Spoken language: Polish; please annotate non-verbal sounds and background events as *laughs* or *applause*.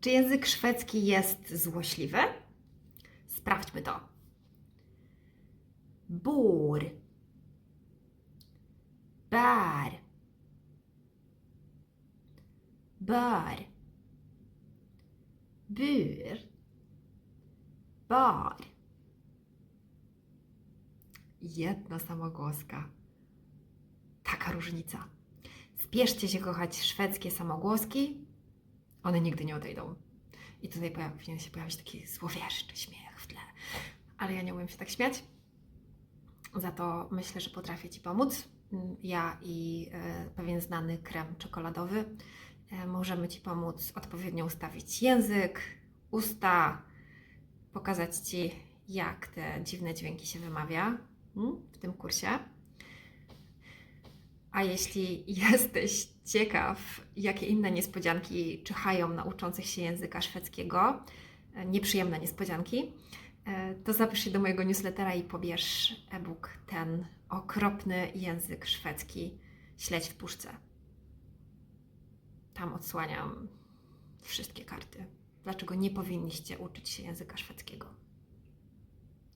Czy język szwedzki jest złośliwy? Sprawdźmy to. Bor. Bär. Bör. Bur. Bar. Jedna samogłoska. Taka różnica. Spieszcie się kochać szwedzkie samogłoski. One nigdy nie odejdą. I tutaj powinien się pojawić taki złowieszczy śmiech w tle. Ale ja nie umiem się tak śmiać. Za to myślę, że potrafię Ci pomóc. Ja i e, pewien znany krem czekoladowy e, możemy Ci pomóc odpowiednio ustawić język, usta, pokazać Ci, jak te dziwne dźwięki się wymawia mm, w tym kursie. A jeśli *laughs* jesteś ciekaw, jakie inne niespodzianki czyhają na uczących się języka szwedzkiego, e, nieprzyjemne niespodzianki, e, to zapisz się do mojego newslettera i pobierz e-book ten okropny język szwedzki śledź w puszce. Tam odsłaniam wszystkie karty. Dlaczego nie powinniście uczyć się języka szwedzkiego?